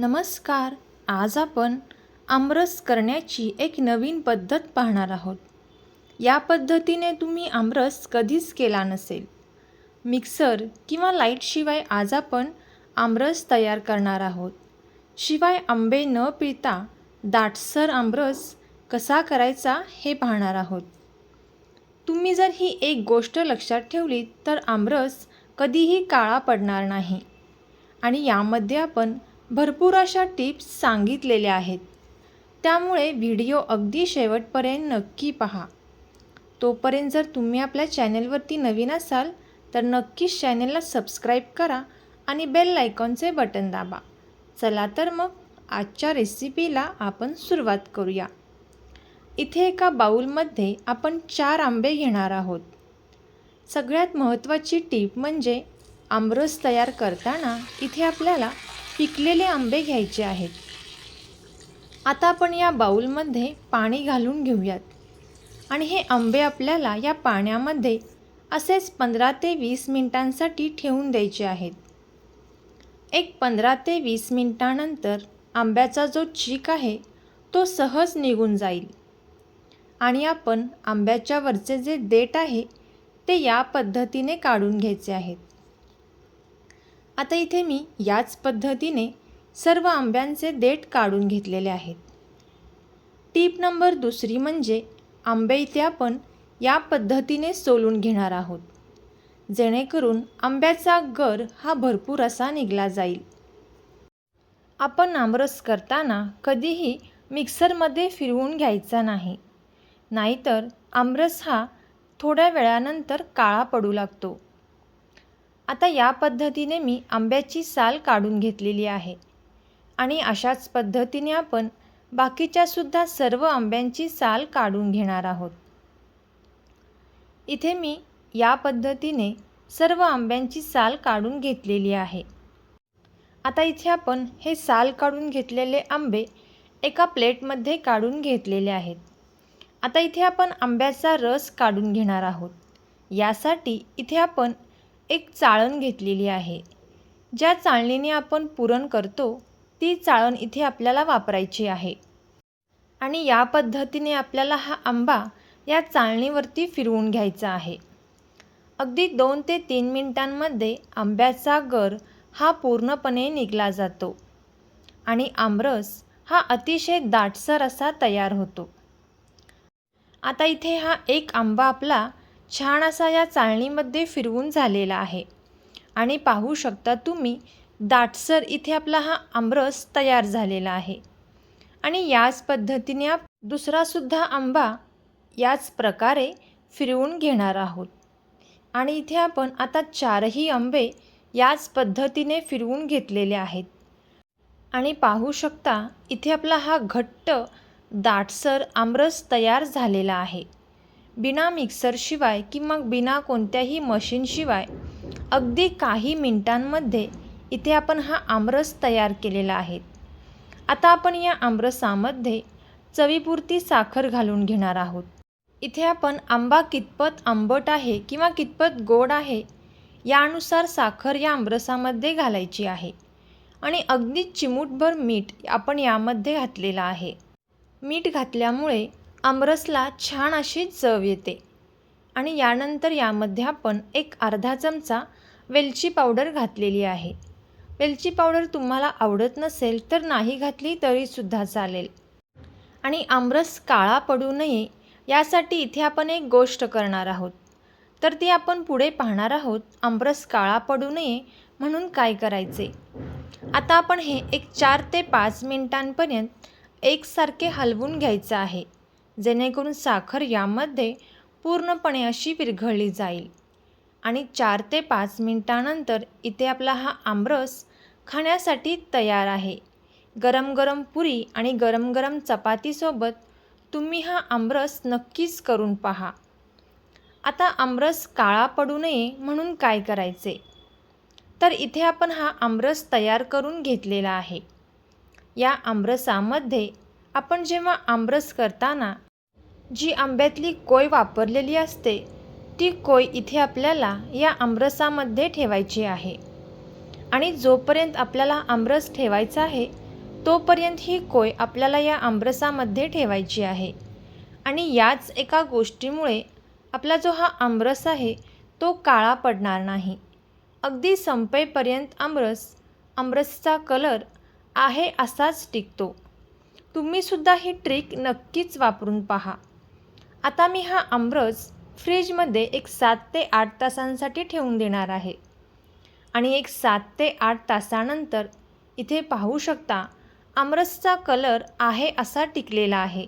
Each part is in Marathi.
नमस्कार. आज आपण आमरस करण्याची एक नवीन पद्धत पाहणार आहोत. या पद्धतीने तुम्ही आमरस कधीच केला नसेल. मिक्सर किंवा लाईटशिवाय आज आपण आमरस तयार करणार आहोत. शिवाय आंबे न पिळता दाटसर आमरस कसा करायचा हे पाहणार आहोत. तुम्ही जर ही एक गोष्ट लक्षात ठेवली तर आमरस कधीही काळा पडणार नाही. आणि यामध्ये आपण भरपूर अशा टिप्स सांगितलेल्या आहेत. त्यामुळे व्हिडिओ अगदी शेवटपर्यंत नक्की पहा. तोपर्यंत जर तुम्ही आपल्या चॅनेलवरती नवीन असाल तर नक्कीच चॅनेलला सबस्क्राईब करा आणि बेल आयकॉनचे बटन दाबा. चला तर मग आजच्या रेसिपीला आपण सुरुवात करूया. इथे एका बाऊलमध्ये आपण चार आंबे घेणार आहोत. सगळ्यात महत्त्वाची टीप म्हणजे आमरस तयार करताना इथे आपल्याला पिकलेले आंबे घ्यायचे आहेत. आता आपण या बाऊलमध्ये पाणी घालून घेऊयात. आणि हे आंबे आपल्याला या पाण्यामध्ये असेच पंधरा ते वीस मिनिटांसाठी ठेवून द्यायचे आहेत. एक पंधरा ते वीस मिनिटानंतर आंब्याचा जो चीक आहे तो सहज निघून जाईल. आणि आपण आंब्याच्या वरचे जे देठ आहे ते या पद्धतीने काढून घ्यायचे आहेत. आता इथे मी याच पद्धतीने सर्व आंब्यांचे देठ काढून घेतलेले आहेत. टीप नंबर दुसरी म्हणजे आंबे इथे आपण या पद्धतीने सोलून घेणार आहोत. जेणेकरून आंब्याचा गर हा भरपूर असा निघला जाईल. आपण आमरस करताना कधीही मिक्सरमध्ये फिरवून घ्यायचा नाही. नाहीतर आमरस हा थोड्या वेळानंतर काळा पडू लागतो. आता या पद्धतीने मी आंब्याची साल काढून घेतलेली आहे. आणि अशाच पद्धतीने आपण बाकीच्यासुद्धा सर्व आंब्यांची साल काढून घेणार आहोत. इथे मी या पद्धतीने सर्व आंब्यांची साल काढून घेतलेली आहे. आता इथे आपण हे साल काढून घेतलेले आंबे एका प्लेटमध्ये काढून घेतलेले आहेत. आता इथे आपण आंब्याचा रस काढून घेणार आहोत. यासाठी इथे आपण एक चाळण घेतलेली आहे. ज्या चाळणीने आपण पुरण करतो ती चाळण इथे आपल्याला वापरायची आहे. आणि या पद्धतीने आपल्याला हा आंबा या चाळणीवरती फिरवून घ्यायचा आहे. अगदी दोन ते तीन मिनिटांमध्ये आंब्याचा गर हा पूर्णपणे निघला जातो. आणि आमरस हा अतिशय दाटसर असा तयार होतो. आता इथे हा एक आंबा आपला छान असा या चाळणीमध्ये फिरवून झालेला आहे. आणि पाहू शकता तुम्ही दाटसर इथे आपला हा आमरस तयार झालेला आहे. आणि याच पद्धतीने आप दुसरासुद्धा आंबा याच प्रकारे फिरवून घेणार आहोत. आणि इथे आपण आता चारही आंबे याच पद्धतीने फिरवून घेतलेले आहेत. आणि पाहू शकता इथे आपला हा घट्ट दाटसर आमरस तयार झालेला आहे. बिना मिक्सरशिवाय किंवा बिना कोणत्याही मशीनशिवाय अगदी काही मिनटांमध्ये इथे आपण हा आमरस तयार केलेला आहे. आता आपण या आमरसामध्ये चवीपुरती साखर घालून घेणार आहोत. इथे आपण आंबा कितपत आंबट आहे किंवा कितपत गोड आहे यानुसार साखर या आमरसामध्ये घालायची आहे. आणि अगदी चिमूटभर मीठ आपण यामध्ये घातलेलं आहे. मीठ घातल्यामुळे आमरसला छान अशी चव येते. आणि यानंतर यामध्ये आपण एक अर्धा चमचा वेलची पावडर घातलेली आहे. वेलची पावडर तुम्हाला आवडत नसेल तर नाही घातली तरीसुद्धा चालेल. आणि आमरस काळा पडू नये यासाठी इथे आपण एक गोष्ट करणार आहोत. तर ती आपण पुढे पाहणार आहोत आमरस काळा पडू नये म्हणून काय करायचे? आता आपण हे एक चार ते पाच मिनिटांपर्यंत एकसारखे हलवून घ्यायचं आहे. जेणेकरून साखर यामध्ये पूर्णपणे अशी विरघळली जाईल. आणि चार ते पाच मिनटानंतर इथे आपला हा आमरस खाण्यासाठी तयार आहे. गरम गरम पुरी आणि गरम गरम चपातीसोबत तुम्ही हा आमरस नक्कीच करून पहा. आता आमरस काळा पडू नये म्हणून काय करायचे? तर इथे आपण हा आमरस तयार करून घेतलेला आहे. या आमरसामध्ये आपण जेव्हा आमरस करताना जी आंब्यातली कोय वापरलेली असते ती कोय इथे आपल्याला या आमरसामध्ये ठेवायची आहे. आणि जोपर्यंत आपल्याला आमरस ठेवायचा आहे तोपर्यंत ही कोय आपल्याला या आमरसामध्ये ठेवायची आहे. आणि याच एका गोष्टीमुळे आपला जो हा आमरस आहे तो काळा पडणार नाही. अगदी संपेपर्यंत आमरस आमरसचा कलर आहे असाच टिकतो. तुम्हीसुद्धा ही ट्रिक नक्कीच वापरून पहा. आता मी हा आमरस फ्रीजमध्ये एक सात ते आठ तासांसाठी ठेवून देणार आहे. आणि एक सात ते आठ तासानंतर इथे पाहू शकता आमरसचा कलर आहे असा टिकलेला आहे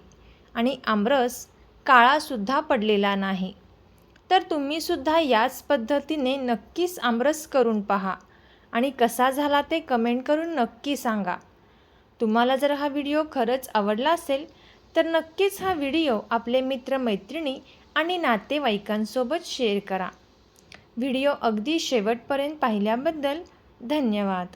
आणि आमरस काळासुद्धा पडलेला नाही. तर तुम्हीसुद्धा याच पद्धतीने नक्कीच आमरस करून पहा आणि कसा झाला ते कमेंट करून नक्की सांगा. तुम्हाला जर हा व्हिडिओ खरंच आवडला असेल तर नक्कीच हा व्हिडिओ आपले मित्रमैत्रिणी आणि नातेवाईकांसोबत शेअर करा. व्हिडिओ अगदी शेवटपर्यंत पाहिल्याबद्दल धन्यवाद.